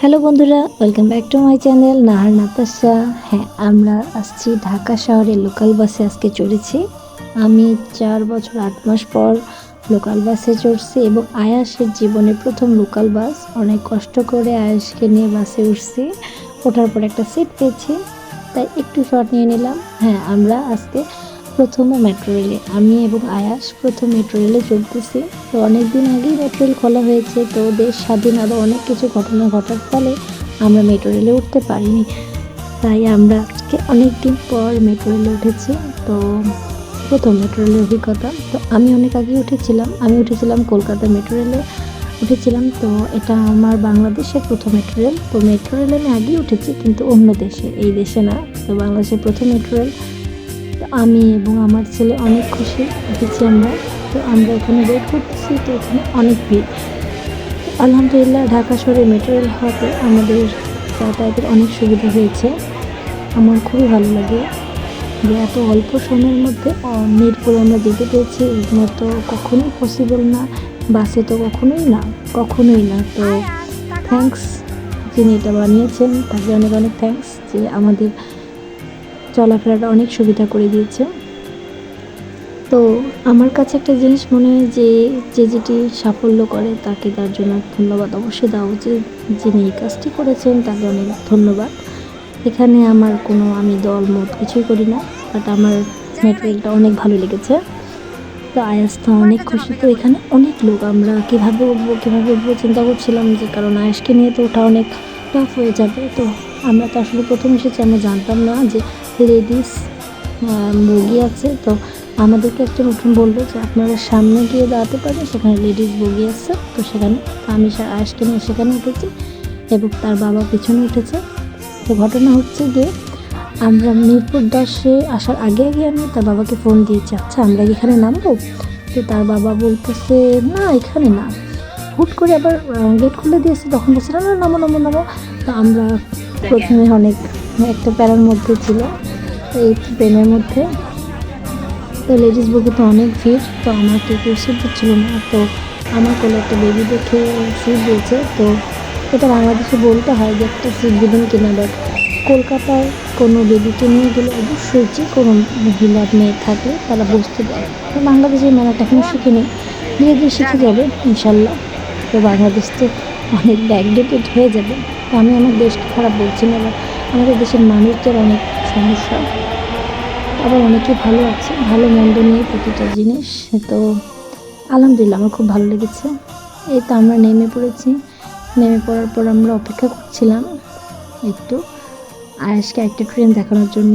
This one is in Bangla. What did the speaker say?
হ্যালো বন্ধুরা welcome back to my channel Nahar Natasha হ্যাঁ আমরা আসছি ঢাকা শহরে লোকাল বাসে আজকে চড়েছি। আমি চার বছর, আট মাস পর লোকাল বাসে চড়ছি এবং আয়াসের জীবনে প্রথম লোকাল বাস অনেক কষ্ট করে আয়াসকে নিয়ে বাসে উঠছি। ওঠার পর একটা সিট পেয়েছি, তাই একটু শর্ট নিয়ে নিলাম। হ্যাঁ আমরা আজকে প্রথম মেট্রো রেলে আমি এবং আয়াস প্রথম মেট্রো রেলে চলতেছি। তো অনেক দিন আগেই মেট্রো রেল খোলা হয়েছে, তো দেশ স্বাধীন আরও অনেক কিছু ঘটনা ঘটার ফলে আমরা মেট্রো রেলে উঠতে পারিনি। তাই আমরা আজকে অনেক দিন পর মেট্রো রেলে উঠেছি, তো প্রথম মেট্রো রেলের অভিজ্ঞতা। তো আমি অনেক আগে উঠেছিলাম, আমি উঠেছিলাম কলকাতা মেট্রো রেলে উঠেছিলাম, তো এটা আমার বাংলাদেশের প্রথম মেট্রো রেল তো মেট্রো রেলে আমি আগেই উঠেছি, কিন্তু অন্য দেশে, এই দেশে না। তো বাংলাদেশের প্রথম মেট্রো রেল তো আমি এবং আমার ছেলে অনেক খুশি উঠেছি আমরা। তো আমরা এখানে ওয়েট করতেছি তো এখানে অনেক ভিড়। আলহামদুলিল্লাহ ঢাকা শহরে মেট্রো রেল হওয়াতে আমাদের যাতায়াতের অনেক সুবিধা হয়েছে। আমার খুবই ভালো লাগে যে এত অল্প সময়ের মধ্যে মিরপুরে আমরা যেতে পেরেছি। এগুলো তো কখনোই পসিবল না বাসে তো কখনোই না কখনোই না। তো থ্যাঙ্কস যিনি এটা বানিয়েছেন তাকে অনেক অনেক থ্যাঙ্কস যে আমাদের চলাফেরাটা অনেক সুবিধা করে দিয়েছে। তো আমার কাছে একটা জিনিস মনে হয় যে যে যেটি সাফল্য করে তাকে তার জন্য ধন্যবাদ অবশ্যই দেওয়া উচিত। যিনি এই কাজটি করেছেন, তাকে অনেক ধন্যবাদ। এখানে আমার কোনো আমি দল, মত কিছুই করি না বাট আমার মেটেরিয়ালটা অনেক ভালো লেগেছে। তো আয়াসটা অনেক খুশি। তো এখানে অনেক লোক, আমরা কীভাবে উঠবো কীভাবে উঠবো চিন্তা করছিলাম যে, কারণ আয়াসকে নিয়ে তো ওঠা অনেক টাফ হয়ে যাবে। তো আমরা তো আসলে প্রথম এসেছি, আমরা জানতাম না যে লেডিস বগি আছে। তো আমাদেরকে একজন উঠুন বলল যে আপনারা সামনে গিয়ে দাঁড়াতে পারেন সেখানে লেডিস বগি আছে। তো সেখানে আমি আয়াসকে নিয়ে সেখানে উঠেছি এবং তার বাবা পিছনে উঠেছে। তো ঘটনা হচ্ছে যে আমরা মিরপুর দশে আসার আগে আগে আমি তার বাবাকে ফোন দিয়েছি আচ্ছা আমরা এখানে নামবো? তো তার বাবা বলতেছে না এখানে না। হুট করে আবার গেট খুলে দিয়েছে তখন বলছে না না নামো নামো নামো। তো আমরা প্রথমে অনেক একটা প্যারার মধ্যে ছিল। এই ট্রেনের মধ্যে। তো লেডিস বগিতে অনেক ভিড়, তো আমার তো কেউ সিট ছিল না। তো আমার কোলে একটা বেবি দেখে সিট দিয়েছে তো এটা বাংলাদেশে বলতে হয় যে একটা সিট দেবেন কিনা। বাট কলকাতায় কোনো বেবিকে নিয়ে গেলে অবশ্যই যে কোনো মহিলা মেয়ে থাকলে তারা বুঝতে দেয় তো বাংলাদেশের মেয়েরাটা এখনও শিখিনি। ধীরে ধীরে শিখে যাবে, ইনশাল্লাহ। তো বাংলাদেশ তো অনেক ব্যাকডেটেড হয়ে যাবে। তো আমি আমার দেশকে খারাপ বলছি না আমাদের দেশের মানুষদের অনেক সমস্যা। আবার অনেকে ভালো আছে, ভালো মন্দ নিয়ে প্রতিটা জিনিস। তো আলহামদুলিল্লাহ, আমার খুব ভালো লেগেছে। এই তো আমরা নেমে পড়েছি। নেমে পড়ার পর আমরা অপেক্ষা করছিলাম একটু। আয়েশকে একটা ট্রেন দেখানোর জন্য।